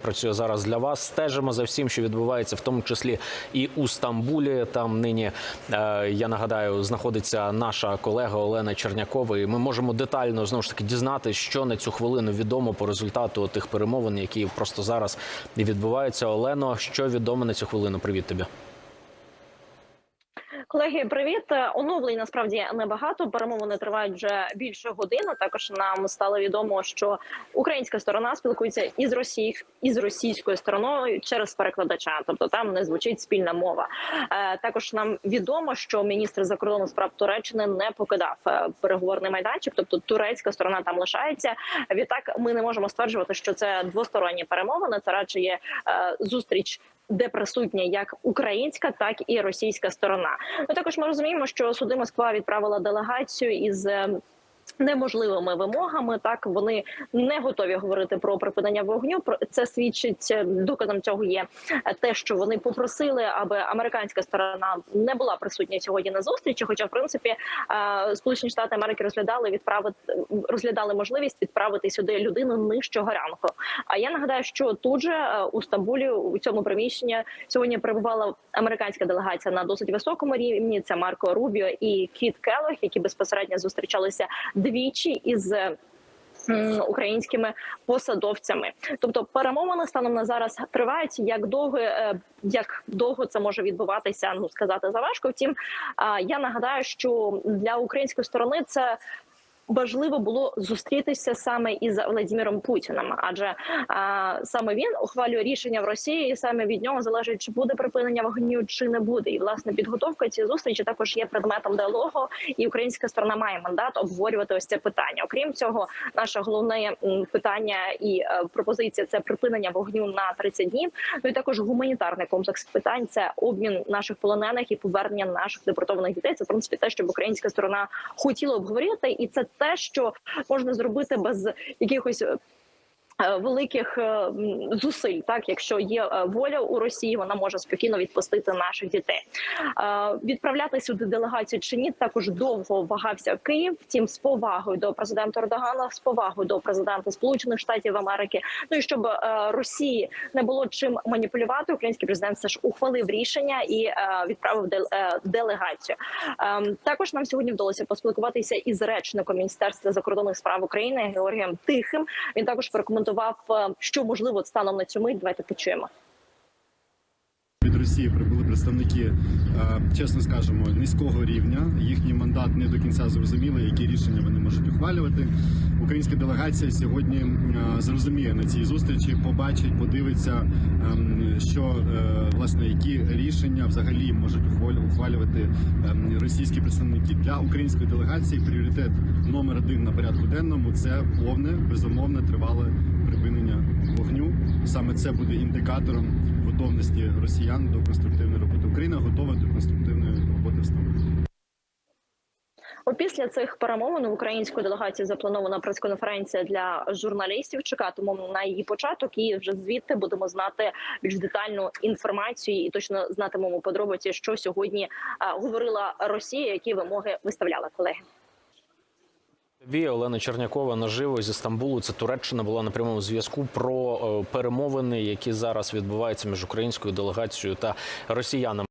Працює зараз для вас. Стежимо за всім, що відбувається, в тому числі і у Стамбулі. Там нині е, я нагадаю, знаходиться наша колега Олена Чернякова. І ми можемо детально знову ж таки дізнати, що на цю хвилину відомо по результату тих перемовин, які просто зараз відбуваються. Олено, що відомо на цю хвилину? Привіт тобі. Колеги, привіт. Е, Оновлень насправді небагато. Перемовини тривають вже більше години. Також нам стало відомо, що українська сторона спілкується із Росії із російською стороною через перекладача, тобто там не звучить спільна мова. Е, Також нам відомо, що міністр закордонних справ Туреччини не покидав е, переговорний майданчик, тобто турецька сторона там лишається. Відтак, ми не можемо стверджувати, що це двосторонні перемовини. Це радше є зустріч де присутня як українська, так і російська сторона. Ну також ми розуміємо, що суди Москва відправила делегацію із. Неможливими вимогами так вони не готові говорити про припинення вогню. Це свідчить е, доказом цього є е, те, що вони попросили, аби американська сторона не була присутня сьогодні на зустрічі. Хоча, в принципі, е, Сполучені Штати Америки розглядали відправити розглядали можливість відправити сюди людину нижчого рангу. А я нагадаю, що тут же у Стамбулі у цьому приміщенні сьогодні перебувала американська делегація на досить високому рівні. Це Марко Рубіо і Кіт Келлог, які безпосередньо зустрічалися двічі із. Українськими посадовцями, тобто перемовини станом на зараз тривають. Як довго е, як довго це може відбуватися? Ну сказати заважко. Втім, я нагадаю, що для української сторони це важливо було зустрітися саме із Владимиром Путіним, адже а, саме він ухвалює рішення в Росії, і саме від нього залежить, чи буде припинення вогню, чи не буде. І власне підготовка цієї зустрічі також є предметом діалогу, і українська сторона має мандат обговорювати ось це питання. Окрім цього, наше головне питання і е, пропозиція це припинення вогню на 30 днів. Ну і також гуманітарний комплекс питань це обмін наших полонених і повернення наших депортованих дітей. Це в принципі те, що українська сторона хотіла обговорити, і це те, що можна зробити без якихось. Е, Великих е, зусиль, так якщо є е, воля у Росії, вона може спокійно відпустити наших дітей. Відправляти сюди делегацію чи ні, також довго вагався Київ. Втім, з повагою до президента Ердогана, з повагою до президента Сполучених Штатів Америки. Ну і щоб Росії не було чим маніпулювати, український президент все ж ухвалив рішення і відправив делегацію. Ем, Також нам сьогодні вдалося поспілкуватися із речником міністерства закордонних справ України Георгієм Тихим. Він також порекомендував, е, що можливо станом на цю мить. Давайте почуємо. Від Росії прибули представники, е, чесно скажемо, низького рівня. Їхній мандат не до кінця зрозумілий, які рішення вони можуть ухвалювати. Українська делегація сьогодні е, зрозуміє на цій зустрічі, побачить, подивиться, ем, що власне які рішення взагалі можуть ухвалю- ухвалювати ем, російські представники для української делегації. Пріоритет номер один на порядку денному це повне безумовне тривале вогню. Саме це буде індикатором готовності росіян до конструктивної роботи. Україна готова до конструктивної роботи в Стамбулі. Опісля цих перемовин у української делегації запланована прес-конференція для журналістів. Чекатимемо на її початок, і вже звідти будемо знати більш детальну інформацію і точно знатимемо подробиці, що сьогодні говорила Росія, які вимоги виставляла колеги. Тобі Олена Чернякова наживо зі Стамбулу. Це Туреччина була на прямому зв'язку про е, перемовини, які зараз відбуваються між українською делегацією та росіянами.